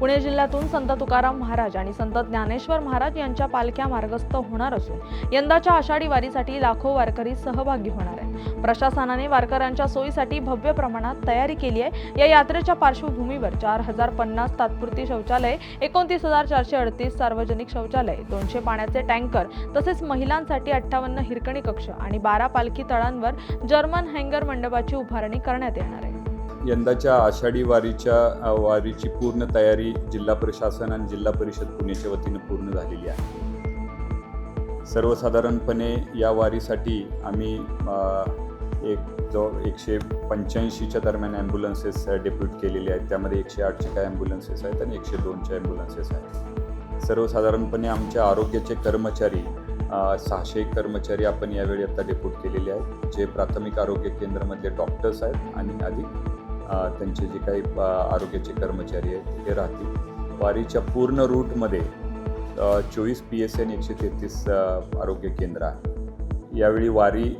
पुणे जिल्ह्यातून संत तुकाराम महाराज आणि संत ज्ञानेश्वर महाराज यांच्या पालख्या मार्गस्थ होणार असून यंदाच्या आषाढी वारीसाठी लाखो वारकरी सहभागी होणार आहेत. प्रशासनाने वारकऱ्यांच्या सोयीसाठी भव्य प्रमाणात तयारी केली आहे. या यात्रेच्या पार्श्वभूमीवर चार हजार पन्नास तात्पुरती शौचालय एकोणतीस हजार चारशे अडतीस सार्वजनिक शौचालय दोनशे पाण्याचे टँकर तसेच महिलांसाठी अठ्ठावन्न हिरकणी कक्ष आणि बारा पालखी तळांवर जर्मन हँगर मंडपाची उभारणी करण्यात येणार आहे. यंदाच्या आषाढी वारीच्या वारीची पूर्ण तयारी जिल्हा प्रशासन आणि जिल्हा परिषद पुणेच्या वतीनं पूर्ण झालेली आहे. सर्वसाधारणपणे या वारीसाठी आम्ही एक जवळ एकशे पंच्याऐंशीच्या दरम्यान ॲम्ब्युलन्सेस डेप्यूट केलेले आहेत. त्यामध्ये एकशे आठचे काय ॲम्ब्युलन्सेस आहेत आणि एकशे दोनच्या ॲम्ब्युलन्सेस आहेत. सर्वसाधारणपणे आमच्या आरोग्याचे कर्मचारी सहाशे कर्मचारी आपण यावेळी आता डेप्यूट केलेले आहेत. जे प्राथमिक आरोग्य केंद्रामधले डॉक्टर्स आहेत आणि अधिक त्यांचे जे काही आरोग्याचे कर्मचारी आहेत ते राहतील. वारीच्या पूर्ण रूटमध्ये चोवीस पी एस एन एकशे तेहतीस आरोग्य केंद्र आहे. यावेळी वारी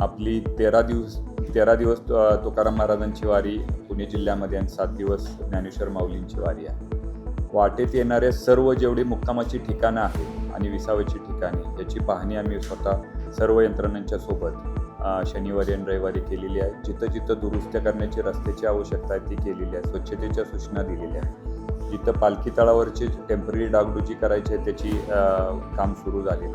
आपली तेरा दिवस तेरा दिवस तुकाराम महाराजांची वारी पुणे जिल्ह्यामध्ये आणि सात दिवस ज्ञानेश्वर माऊलींची वारी आहे. वाटेत येणारे सर्व जेवढी मुक्कामाची ठिकाणं आहेत आणि विसाव्याची ठिकाणे याची पाहणी आम्ही स्वतः सर्व यंत्रणांच्या सोबत शनिवारी आणि रविवारी केलेली आहे. जिथं जिथं दुरुस्त्या करण्याची रस्त्याची आवश्यकता आहे ती केलेली आहे. स्वच्छतेच्या सूचना दिलेल्या आहेत. जिथं पालखी तळावरची टेंपररी डागडुजी करायची आहे त्याची काम सुरू झालेलं आहे.